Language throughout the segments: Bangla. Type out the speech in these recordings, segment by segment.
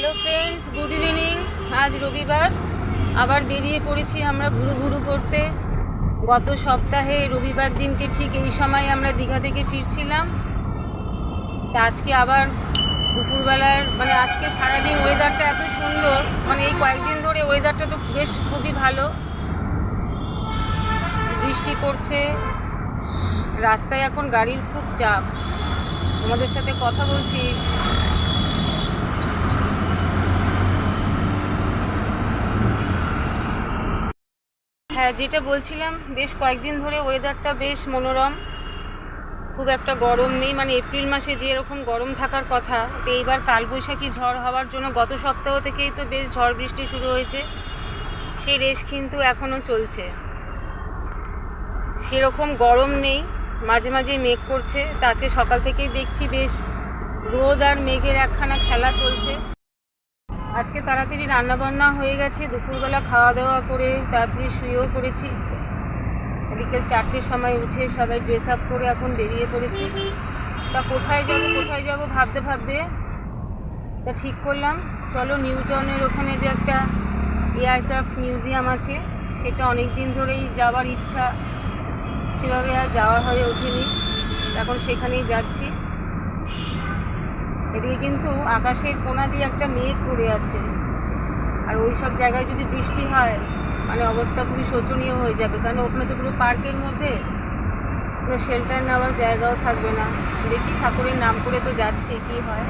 Hello friends, good evening. আজ রবিবার। আবার বেরিয়ে পড়েছি আমরা ঘুরু ঘুরু করতে। গত সপ্তাহে রবিবার দিনকে ঠিক এই সময় আমরা দীঘা থেকে ফিরছিলাম। তা আজকে আবার দুপুরবেলার মানে আজকে সারাদিন ওয়েদারটা এত সুন্দর মানে এই কয়েকদিন ধরে ওয়েদারটা তো বেশ খুবই ভালো। বৃষ্টি পড়ছে। রাস্তায় এখন গাড়ির খুব চাপ। তোমাদের সাথে কথা বলছি। যেটা বলছিলাম, বেশ কয়েকদিন ধরে ওয়েদারটা বেশ মনোরম। খুব একটা গরম নেই মানে এপ্রিল মাসে যে এরকম গরম থাকার কথা, তো এইবার কালবৈশাখী ঝড় হওয়ার জন্য গত সপ্তাহ থেকেই তো বেশ ঝড় বৃষ্টি শুরু হয়েছে। সেই রেশ কিন্তু এখনও চলছে। সেরকম গরম নেই, মাঝে মাঝে মেঘ করছে। তা আজকে সকাল থেকেই দেখছি বেশ রোদ আর মেঘের একখানা খেলা চলছে। আজকে তাড়াতাড়ি রান্নাবান্না হয়ে গেছে, দুপুরবেলা খাওয়া দাওয়া করে তাড়াতাড়ি শুয়েও পড়েছি। বিকেল চারটের সময় উঠে সবাই ড্রেস আপ করে এখন বেরিয়ে পড়েছি। তা কোথায় যাব কোথায় যাব ভাবতে ভাবতে? তা ঠিক করলাম। চলো নিউটনের ওখানে যে একটা এয়ারক্রাফট মিউজিয়াম আছে, সেটা অনেক দিন ধরেই যাওয়ার ইচ্ছা। সেভাবে আর যাওয়া হয়ে ওঠেনি। এখন সেখানেই যাচ্ছি। এদিকে কিন্তু আকাশের কোনা দিয়ে একটা মেঘ পড়ে আছে। আর ওই সব জায়গায় যদি বৃষ্টি হয় মানে অবস্থা খুবই শোচনীয় হয়ে যাবে। কারণ ওখানে তো পুরো পার্কের মধ্যে কোনো শেল্টার নেওয়ার জায়গাও থাকবে না। দেখি ঠাকুরের নাম করে তো যাচ্ছে, কি হয়।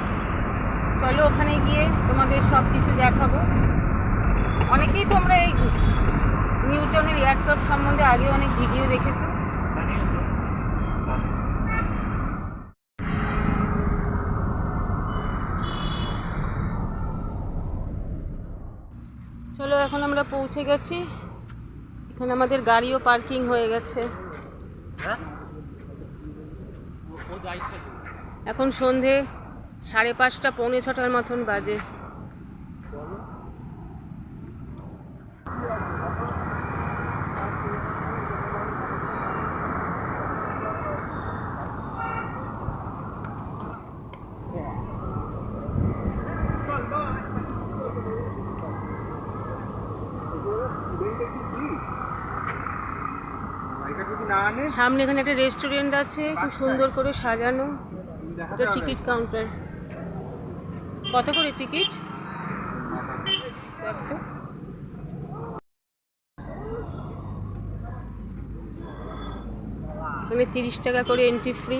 চলো ওখানে গিয়ে তোমাদের সব কিছু দেখাবো। অনেকেই তোমরা এই নিউটনের এয়ারক্রাফট সম্বন্ধে আগে অনেক ভিডিও দেখেছ। চলো এখন আমরা পৌঁছে গেছি। এখানে আমাদের গাড়িও পার্কিং হয়ে গেছে। এখন সন্ধে সাড়ে পাঁচটা পৌনে ছটার মতন বাজে। সামনে এখানে একটা রেস্টুরেন্ট আছে খুব সুন্দর করে সাজানো। এটা টিকিট কাউন্টার কত করে টিকিট দেখো। এখানে তিরিশ টাকা করে এন্ট্রি ফ্রি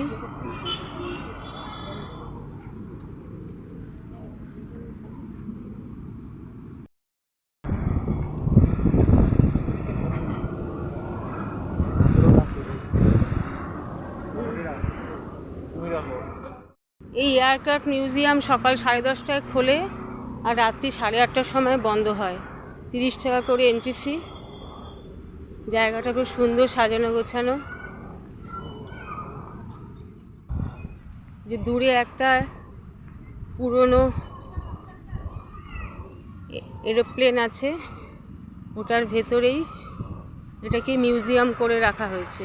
এই এয়ারক্রাফট মিউজিয়াম সকাল সাড়ে দশটায় খোলে আর রাত্রি সাড়ে আটটার সময় বন্ধ হয়। তিরিশ টাকা করে এন্ট্রি ফি জায়গাটা খুব সুন্দর সাজানো গোছানো। যে দূরে একটা পুরনো এরোপ্লেন আছে, ওটার ভেতরেই এটাকে মিউজিয়াম করে রাখা হয়েছে।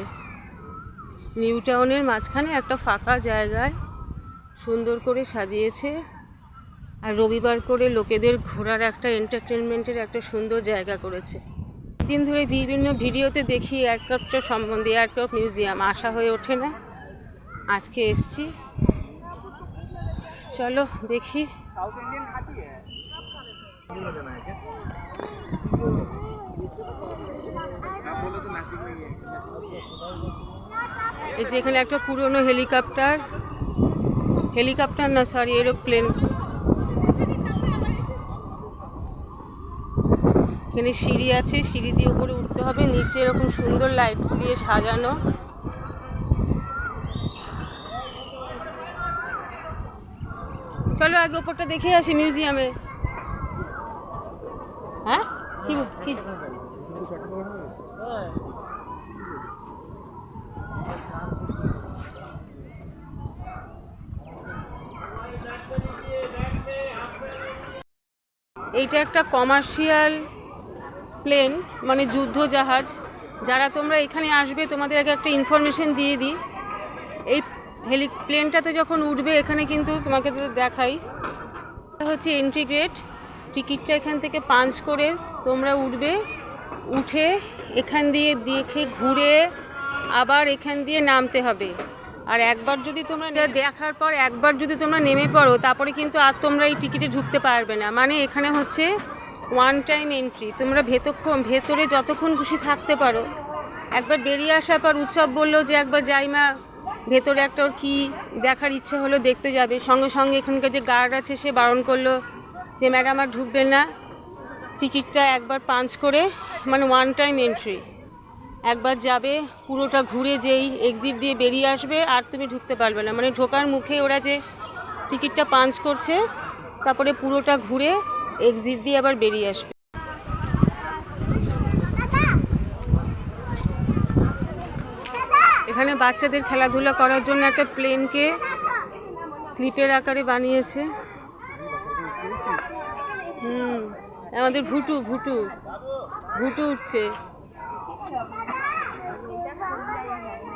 নিউ টাউনের মাঝখানে একটা ফাঁকা জায়গায় সুন্দর করে সাজিয়েছে। আর রবিবার করে লোকেদের ঘোরার একটা এন্টারটেনমেন্টের একটা সুন্দর জায়গা করেছে। দিন ধরে বিভিন্ন ভিডিওতে দেখি এয়ারক্রাফটের সম্বন্ধে এয়ারক্রাফট মিউজিয়াম আসা হয়ে ওঠে না। আজকে এসছি। চলো দেখি। এই যে এখানে একটা পুরনো হেলিকপ্টার হেলিকপ্টার না সরি এরোপ্লেন। এখানে সিঁড়ি আছে, সিঁড়ি দিয়ে উপরে উঠতে হবে। নিচে এরকম সুন্দর লাইট দিয়ে সাজানো। চলো আগে ওপরটা দেখে আসি মিউজিয়ামে। হ্যাঁ? কি? এইটা একটা কমার্শিয়াল প্লেন মানে যুদ্ধ জাহাজ। যারা তোমরা এখানে আসবে, তোমাদের আগে একটা ইনফরমেশন দিয়ে দিই। এই হেলি প্লেনটাতে যখন উঠবে, এখানে কিন্তু তোমাকে দেখাই। হচ্ছে এন্ট্রি গেট টিকিটটা এখান থেকে পাঞ্চ করে তোমরা উঠবে। উঠে এখান দিয়ে দেখে ঘুরে আবার এখান দিয়ে নামতে হবে। আর একবার যদি তোমরা দেখার পর একবার যদি তোমরা নেমে পড়ো তারপরে কিন্তু আর তোমরা এই টিকিটে ঢুকতে পারবে না। মানে এখানে হচ্ছে ওয়ান টাইম এন্ট্রি তোমরা ভেতক্ষণ ভেতরে যতক্ষণ খুশি থাকতে পারো। একবার বেরিয়ে আসার পর উৎসব বলল যে একবার যাই মা ভেতরে একটা ওর কী দেখার ইচ্ছে হলো দেখতে যাবে। সঙ্গে সঙ্গে এখানকার যে গার্ড আছে সে বারণ করল যে ম্যাডাম আর ঢুকবেন না। টিকিটটা একবার পাঞ্চ করে মানে ওয়ান টাইম এন্ট্রি একবার যাবে, পুরোটা ঘুরে যেই এক্সিট দিয়ে বেরিয়ে আসবে আর তুমি ঢুকতে পারবে না। মানে ঢোকার মুখে ওরা যে টিকিটটা পাঞ্চ করছে, তারপরে পুরোটা ঘুরে এক্সিট দিয়ে আবার বেরিয়ে আসবে। এখানে বাচ্চাদের খেলাধুলা করার জন্য একটা প্লেনকে স্লিপের আকারে বানিয়েছে। হুম, আমাদের ভুটু ভুটু ভুটু উঠছে।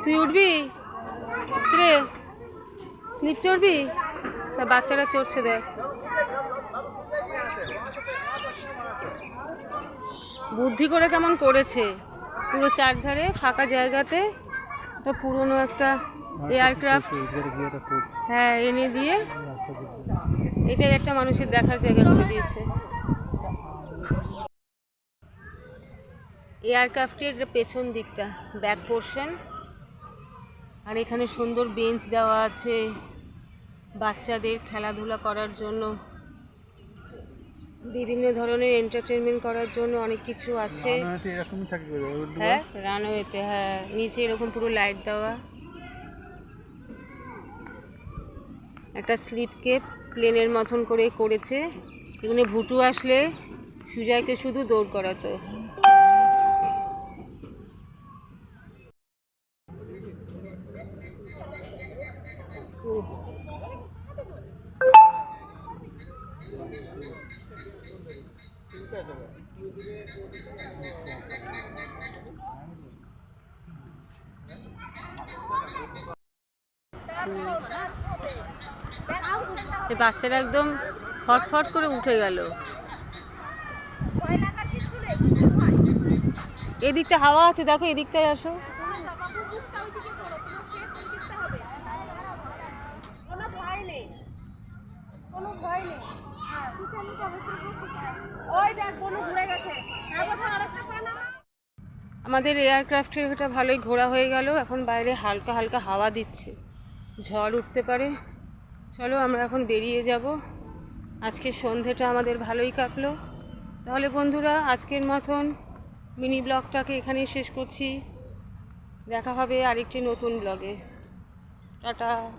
তুই উঠবি? রে স্লিপ চড়বি? বাচ্চারা চড়ছে দেখ। বুদ্ধি করে কেমন করেছে? পুরো চারধারে ফাঁকা জায়গাতে, একটা পুরনো একটা এয়ারক্রাফট হ্যাঁ এনে দিয়ে এটাই একটা মানুষের দেখার জায়গা করে দিয়েছে। এয়ারক্রাফটের পেছন দিকটা, ব্যাক পোর্শন আর এখানে সুন্দর বেঞ্চ দেওয়া আছে বাচ্চাদের খেলাধুলা করার জন্য। বিভিন্ন ধরনের এন্টারটেনমেন্ট করার জন্য অনেক কিছু আছে। হ্যাঁ রানওয়েতে হ্যাঁ। নিচে এরকম পুরো লাইট দেওয়া। একটা স্লিপকে প্লেনের মতন করে করেছে। এখানে ভুটু আসলে সুজয়কে শুধু দৌড় করাতো। বাচ্চারা একদম ফটফট করে উঠে গেল। এদিকটা হাওয়া আছে দেখো এদিকটায় আসো কোনো ভয় নেই। কোনো ভয় নেই। হ্যাঁ। নামা। আমাদের এয়ারক্রাফটের এটা ভালোই ঘোরা হয়ে গেল। এখন বাইরে হালকা হালকা হাওয়া দিচ্ছে। ঝড় উঠতে পারে। চলো আমরা এখন বেরিয়ে যাব। আজকে সন্ধেটা আমাদের ভালোই কাটলো। তাহলে বন্ধুরা, আজকের মতন মিনি ব্লগটাকে এখানেই শেষ করছি। দেখা হবে আরেকটি নতুন ব্লগে। টাটা।